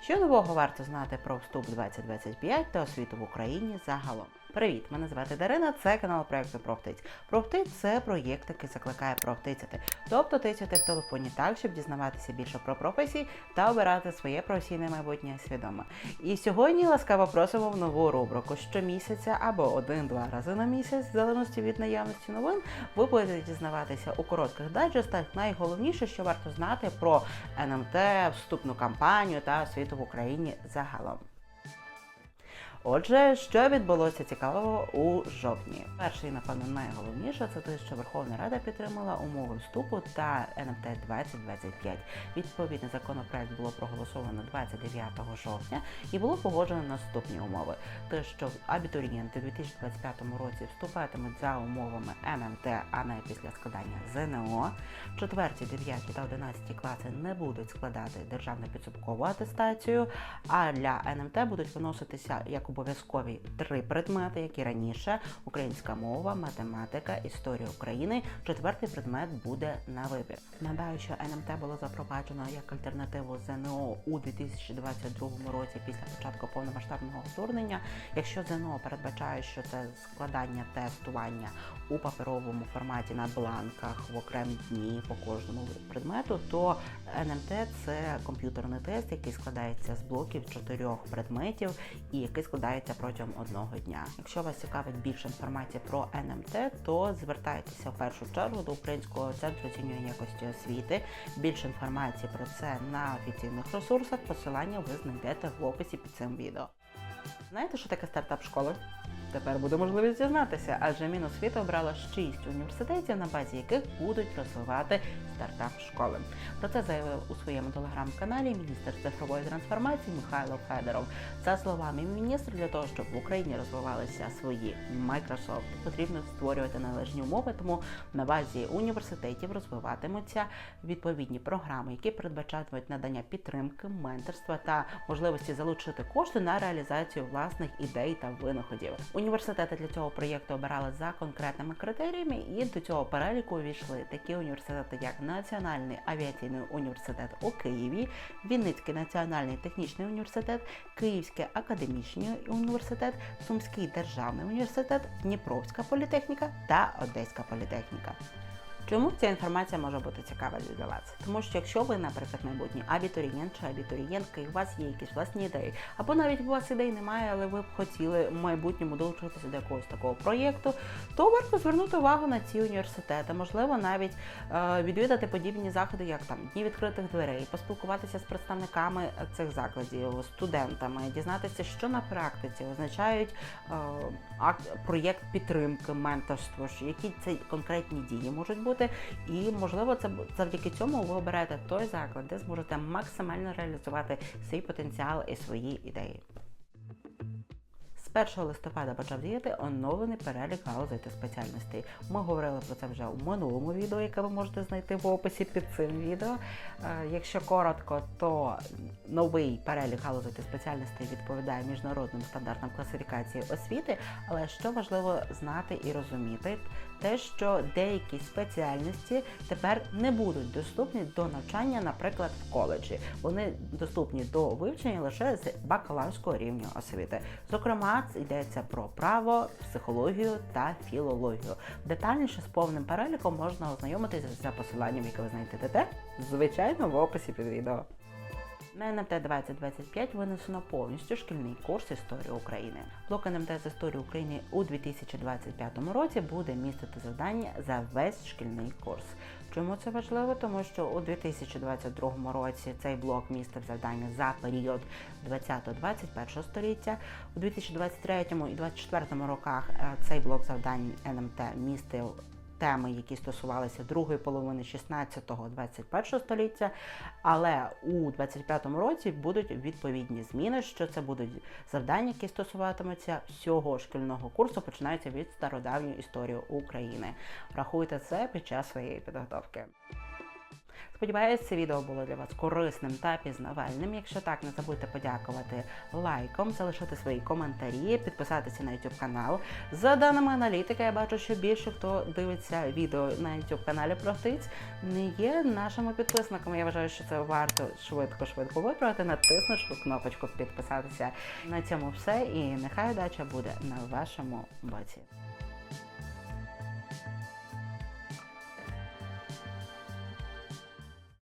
Що нового варто знати про вступ 2025 та освіту в Україні загалом? Привіт, мене звати Дарина. Це канал проекту Профтиць. Профтиць це проєкт, який закликає профтицяти, тобто тицяти в телефоні так, щоб дізнаватися більше про професії та обирати своє професійне майбутнє свідомо. І сьогодні ласкаво просимо в нову рубрику щомісяця або один-два рази на місяць, в залежності від наявності новин. Ви будете дізнаватися у коротких дайджестах найголовніше, що варто знати про НМТ, вступну кампанію та освіту в Україні загалом. Отже, що відбулося цікавого у жовтні? Перше і напевно найголовніше це те, що Верховна Рада підтримала умови вступу та НМТ 2025. Відповідний законопроект було проголосовано 29 жовтня і було погоджено наступні умови: те, що абітурієнти у 2025 році вступатимуть за умовами НМТ, а не після складання ЗНО. Четверті, 9 та 11 класи не будуть складати державну підсумкову атестацію, а для НМТ будуть виноситися як обов'язкові три предмети, як і раніше: українська мова, математика, історія України. Четвертий предмет буде на вибір. Нагадаю, що НМТ було запроваджено як альтернативу ЗНО у 2022 році після початку повномасштабного вторгнення. Якщо ЗНО передбачає, що це складання тестування у паперовому форматі на бланках в окремі дні по кожному предмету, то НМТ це комп'ютерний тест, який складається з блоків чотирьох предметів і який складається протягом одного дня. Якщо вас цікавить більше інформації про НМТ, то звертайтеся в першу чергу до Українського центру оцінювання якості освіти. Більше інформації про це на офіційних ресурсах. Посилання ви знайдете в описі під цим відео. Знаєте, що таке стартап школи? Тепер буде можливість дізнатися, адже Міносвіта обрала 6 університетів, на базі яких будуть розвивати стартап школи. Про це заявив у своєму телеграм-каналі міністр цифрової трансформації Михайло Федоров. За словами міністра, для того, щоб в Україні розвивалися свої Microsoft, потрібно створювати належні умови, тому на базі університетів розвиватимуться відповідні програми, які передбачатимуть надання підтримки, менторства та можливості залучити кошти на реалізацію власних ідей та винаходів. Університети для цього проєкту обирали за конкретними критеріями, і до цього переліку увійшли такі університети, як Національний авіаційний університет у Києві, Вінницький національний технічний університет, Київський академічний університет, Сумський державний університет, Дніпровська політехніка та Одеська політехніка. Чому ця інформація може бути цікава для вас? Тому що якщо ви, наприклад, майбутній абітурієнт чи абітурієнтка, і у вас є якісь власні ідеї, або навіть у вас ідей немає, але ви б хотіли в майбутньому долучитися до якогось такого проєкту, то варто звернути увагу на ці університети. Можливо, навіть е, відвідати подібні заходи, як там дні відкритих дверей, поспілкуватися з представниками цих закладів, студентами, дізнатися, що на практиці означають е, акт проєкт підтримки, менторство, які це конкретні дії можуть бути. І можливо, це завдяки цьому ви оберете той заклад, де зможете максимально реалізувати свій потенціал і свої ідеї. З 1 листопада почав діяти оновлений перелік галузей та спеціальностей. Ми говорили про це вже у минулому відео, яке ви можете знайти в описі під цим відео. Е, Якщо коротко, то новий перелік галузей та спеціальностей відповідає міжнародним стандартам класифікації освіти. Але що важливо знати і розуміти, те, що деякі спеціальності тепер не будуть доступні до навчання, наприклад, в коледжі. Вони доступні до вивчення лише з бакалаврського рівня освіти. Зокрема, йдеться про право, психологію та філологію. Детальніше з повним переліком можна ознайомитися за посиланням, яке ви знайдете звичайно, в описі під відео. На НМТ 2025 винесено повністю шкільний курс історії України. Блок НМТ з історії України у 2025 році буде містити завдання за весь шкільний курс. Чому це важливо? Тому що у 2022 році цей блок містив завдання за період 20-21 століття. У 2023 і 2024 роках е, цей блок завдань НМТ містив теми, які стосувалися другої половини 16-21 століття. Але у 25-му році будуть відповідні зміни, що це будуть завдання, які стосуватимуться всього шкільного курсу, починаються від стародавньої історії України. Врахуйте це під час своєї підготовки. Сподіваюся, це відео було для вас корисним та пізнавальним. Якщо так, не забудьте подякувати лайком, залишити свої коментарі, підписатися на YouTube канал. За даними аналітики, я бачу, що більше хто дивиться відео на YouTube каналі про птиць, не є нашими підписниками. Я вважаю, що це варто швидко-швидко виправити, натиснути кнопочку підписатися. На цьому все і нехай удача буде на вашому боці.